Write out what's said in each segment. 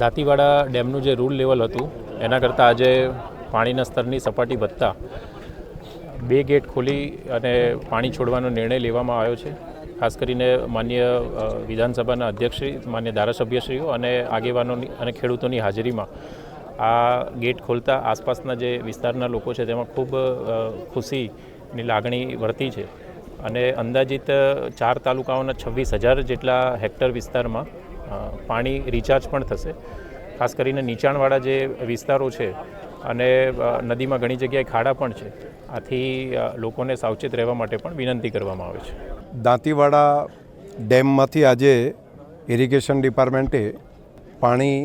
દાંતીવાડા ડેમનું જે rule level હતું, એના કરતાં આજે પાણીના સ્તરની સપાટી વધતા, બે ગેટ ખોલી અને પાણી છોડવાનો નિર્ણય લેવામાં આવ્યો છે. ખાસ કરીને માન્ય વિધાનસભાના અધ્યક્ષશ્રી, માન્ય ધારાસભ્યશ્રીઓ અને આગેવાનોની અને ખેડૂતોની હાજરીમાં આ ગેટ ખોલતા આસપાસના જે વિસ્તારના લોકો છે, તેમાં ખૂબ ખુશીની લાગણી વર્તી છે. અને અંદાજિત ચાર તાલુકાઓના છવ્વીસ હજાર જેટલા હેક્ટર વિસ્તારમાં પાણી રિચાર્જ પણ થશે. ખાસ કરીને નીચાણવાળા જે વિસ્તારો છે અને નદીમાં ઘણી જગ્યાએ ખાડા પણ છે આથી લોકોને સાવચેત રહેવા માટે પણ વિનંતી કરવામાં આવે છે. દાંતીવાડા ડેમમાંથી આજે ઇરિગેશન ડિપાર્ટમેન્ટે પાણી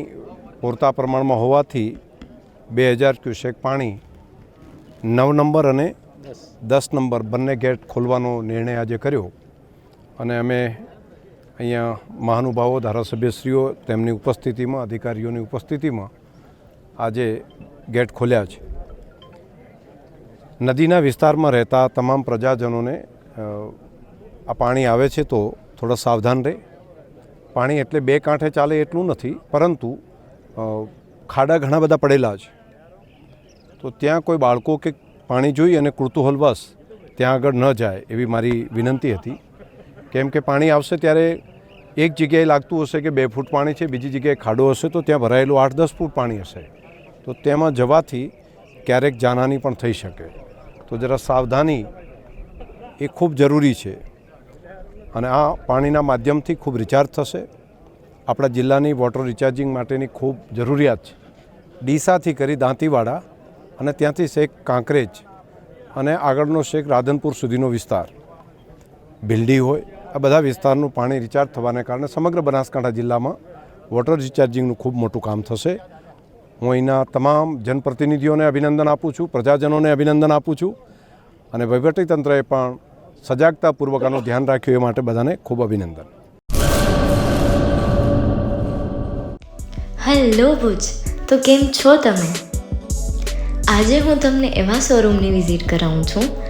પૂરતા પ્રમાણમાં હોવાથી બે હજાર ક્યુસેક પાણી નવ નંબર અને દસ નંબર બંને ગેટ ખોલવાનો નિર્ણય આજે કર્યો. અને અમે અહીંયા મહાનુભાવો, ધારાસભ્યશ્રીઓ તેમની ઉપસ્થિતિમાં, અધિકારીઓની ઉપસ્થિતિમાં આજે ગેટ ખોલ્યા છે. નદીના વિસ્તારમાં રહેતા તમામ પ્રજાજનોને આ પાણી આવે છે તો થોડા સાવધાન રહે. પાણી એટલે બે કાંઠે ચાલે એટલું નથી, પરંતુ ખાડા ઘણા બધા પડેલા છે. તો ત્યાં કોઈ બાળકો કે પાણી જોઈ અને કુર્તુહલવશ ત્યાં આગળ ન જાય એવી મારી વિનંતી હતી. કેમ કે પાણી આવશે ત્યારે એક જગ્યાએ લાગતું હશે કે બે ફૂટ પાણી છે, બીજી જગ્યાએ ખાડો હશે, તો ત્યાં ભરાયેલું આઠ દસ ફૂટ પાણી હશે. તો તેમાં જવાથી ક્યારેક જાનહાની પણ થઈ શકે. તો જરા સાવધાની એ ખૂબ જરૂરી છે. અને આ પાણીના માધ્યમથી ખૂબ રિચાર્જ થશે. આપણા જિલ્લાની વોટર રિચાર્જિંગ માટેની ખૂબ જરૂરિયાત છે. ડીસાથી કરી દાંતીવાડા અને ત્યાંથી શેખ કાંકરેજ અને આગળનો શેખ રાધનપુર સુધીનો વિસ્તાર. ભીલડી હોય આ બધા વિસ્તારનું પાણી રિચાર્જ થવાને કારણે સમગ્ર બનાસકાંઠા જિલ્લામાં વોટર રિચાર્જિંગનું ખૂબ મોટું કામ થશે. હું અહીંના તમામ જનપ્રતિનિધિઓને અભિનંદન આપું છું, પ્રજાજનોને અભિનંદન આપું છું અને વહીવટીતંત્રએ પણ સજાગતાપૂર્વક આનું ધ્યાન રાખ્યું એ માટે બધાને ખૂબ અભિનંદન. હેલો ભુજ. તો કેમ છો તમે? આજે હું તમને એવા શોરૂમની વિઝિટ કરાવું છું